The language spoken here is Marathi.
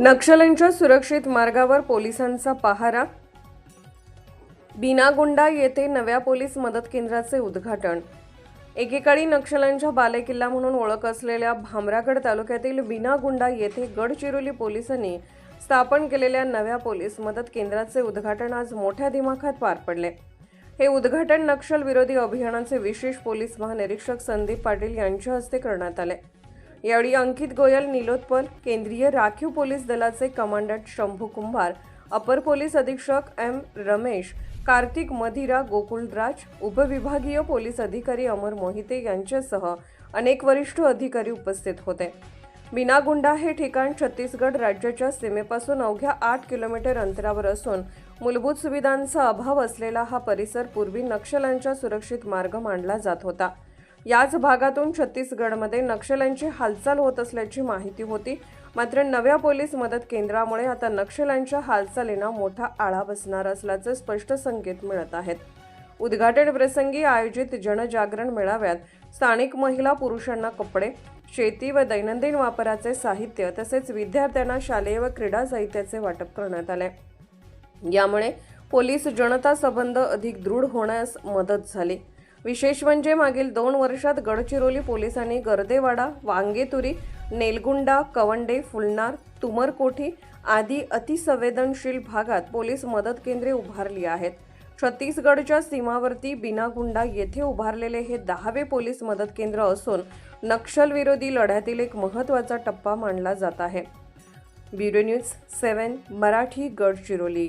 नक्षल्यांच्या सुरक्षित मार्गावर पोलिसांचा पहारा. बिनागुंडा येथे नव्या पोलीस मदत केंद्राचे उद्घाटन. एकेकाळी नक्षल्यांच्या बालेकिल्ला म्हणून ओळख असलेल्या भामरागड तालुक्यातील बिनागुंडा येथे गडचिरोली पोलिसांनी स्थापन केलेल्या नव्या पोलीस मदत केंद्राचे उद्घाटन आज मोठ्या दिमाखात पार पडले. हे उद्घाटन नक्षल विरोधी अभियानाचे विशेष पोलीस महानिरीक्षक संदीप पाटील यांच्या हस्ते करण्यात आले. यावेळी अंकित गोयल निलोत्पल केंद्रीय राखीव पोलीस दलाचे कमांडंट शंभू कुंभार अपर पोलीस अधीक्षक एम रमेश कार्तिक मधिरा गोकुळराज उपविभागीय पोलीस अधिकारी अमर मोहिते यांच्यासह अनेक वरिष्ठ अधिकारी उपस्थित होते. बिनागुंडा हे ठिकाण छत्तीसगड राज्याच्या सीमेपासून अवघ्या आठ किलोमीटर अंतरावर असून मूलभूत सुविधांचा अभाव असलेला हा परिसर पूर्वी नक्षल्यांचा सुरक्षित मार्ग मानला जात होता. याच भागातून छत्तीसगडमध्ये नक्षल्यांची हालचाल होत असल्याची माहिती होती. मात्र नव्या पोलीस मदत केंद्रामुळे आता नक्षल्यांच्या हालचालींना मोठा आळा बसणार असल्याचे स्पष्ट संकेत मिळत आहेत. उद्घाटन प्रसंगी आयोजित जनजागरण मेळाव्यात स्थानिक महिला पुरुषांना कपडे शेती व दैनंदिन वापराचे साहित्य तसेच विद्यार्थ्यांना शालेय व क्रीडा साहित्याचे वाटप करण्यात आले. यामुळे पोलीस जनता संबंध अधिक दृढ होण्यास मदत झाली. विशेष म्हणजे मागील दोन वर्षात गडचिरोली पोलिसांनी गर्देवाडा वांगेतुरी नेलगुंडा कवंडे फुलनार तुमरकोठी आदी अतिसंवेदनशील भागात पोलीस मदत केंद्रे उभारली आहेत. छत्तीसगडच्या सीमावर्ती बिनागुंडा येथे उभारलेले हे दहावे पोलीस मदत केंद्र असून नक्षलविरोधी लढ्यातील एक महत्त्वाचा टप्पा मानला जात आहे. Bureau news seven Marathi Gadchiroli.